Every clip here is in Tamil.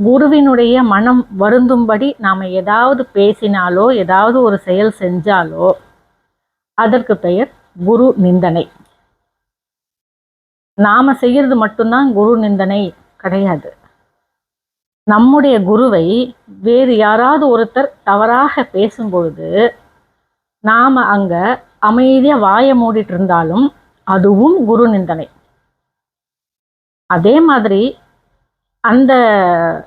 குருவினுடைய மனம் வருந்தும்படி நாம் ஏதாவது பேசினாலோ ஏதாவது ஒரு செயல் செஞ்சாலோ அதற்கு பெயர் குரு நிந்தனை. நாம் செய்கிறது மட்டும்தான் குரு நிந்தனை கிடையாது. நம்முடைய குருவை வேறு யாராவது ஒருத்தர் தவறாக பேசும்பொழுது நாம் அங்கே அமைதியாக வாயை மூடிட்டு இருந்தாலும் அதுவும் குரு நிந்தனை. அதே மாதிரி அந்த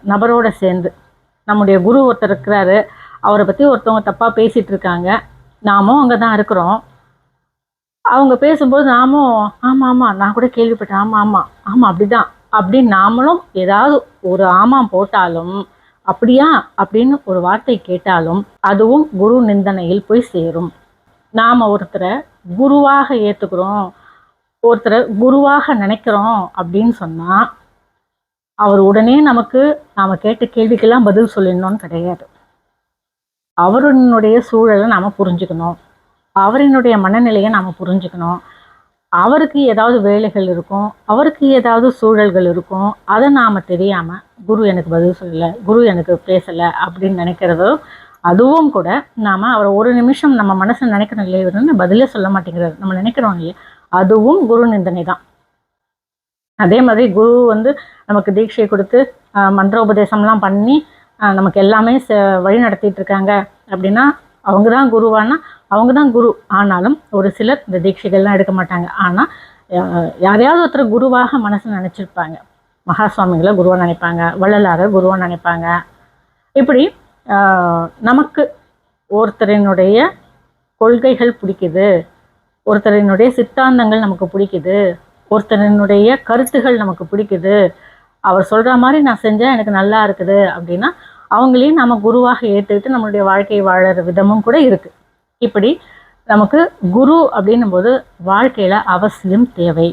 நபரோட சேர்ந்து நம்முடைய குரு ஒருத்தர் இருக்கிறாரு. அவரை பற்றி ஒருத்தவங்க தப்பாக பேசிகிட்டு இருக்காங்க. நாமும் அங்கே தான் இருக்கிறோம். அவங்க பேசும்போது நாமும் ஆமாம் ஆமாம் நான் கூட கேள்விப்பட்டேன். ஆமாம் ஆமாம் ஆமாம் அப்படிதான். அப்படின்னு நாமளும் ஏதாவது ஒரு ஆமாம் போட்டாலும் அப்படியா? அப்படின்னு ஒரு வார்த்தை கேட்டாலும் அதுவும் குரு நிந்தனையில் போய் சேரும். நாம் ஒருத்தரை குருவாக ஏற்றுக்கிறோம் ஒருத்தரை குருவாக நினைக்கிறோம் அப்படின்னு சொன்னால் அவர் உடனே நமக்கு நாம் கேட்ட கேள்விக்கெல்லாம் பதில் சொல்லிடணும்னு கிடையாது. அவருடைய சூழலை நாம் புரிஞ்சுக்கணும். அவரினுடைய மனநிலையை நாம் புரிஞ்சுக்கணும். அவருக்கு ஏதாவது வேலைகள் இருக்கும் அவருக்கு ஏதாவது சூழல்கள் இருக்கும் அதை நாம் தெரியாமல் குரு எனக்கு பதில் சொல்லலை குரு எனக்கு பேசலை அப்படின்னு நினைக்கிறதோ அதுவும் கூட நாம் அவரை ஒரு நிமிஷம் நம்ம மனசில் நினைக்கிறோம் இல்லையா இவருன்னு பதிலே சொல்ல மாட்டேங்கிறாரு. நம்ம நினைக்கிறோம் இல்லையா? அதுவும் குரு நிந்தனை தான் அதே மாதிரி குரு வந்து நமக்கு தீட்சை கொடுத்து மந்திரோபதேசம்லாம் பண்ணி நமக்கு எல்லாமே ச வழி நடத்திட்டு இருக்காங்க. அப்படின்னா அவங்க தான் குருவானா? அவங்க தான் குரு. ஆனாலும் ஒரு சிலர் இந்த தீட்சைகள்லாம் எடுக்க மாட்டாங்க. ஆனால் யாரையாவது ஒருத்தர் குருவாக மனசு நினச்சிருப்பாங்க. மகா சுவாமிகளை குருவாக நினைப்பாங்க. வள்ளலாரை குருவாக நினைப்பாங்க. இப்படி நமக்கு ஒருத்தரினுடைய கொள்கைகள் பிடிக்குது. ஒருத்தரினுடைய சித்தாந்தங்கள் நமக்கு பிடிக்குது. ஒருத்தரினுடைய கருத்துகள் நமக்கு பிடிக்குது. அவர் சொல்கிற மாதிரி நான் செஞ்சேன் எனக்கு நல்லா இருக்குது அப்படின்னா அவங்களையும் நம்ம குருவாக ஏற்றுக்கிட்டு நம்மளுடைய வாழ்க்கையை வாழற விதமும் கூட இருக்குது இப்படி நமக்கு குரு அப்படின்னும் போது வாழ்க்கையில் அவசியம் தேவை.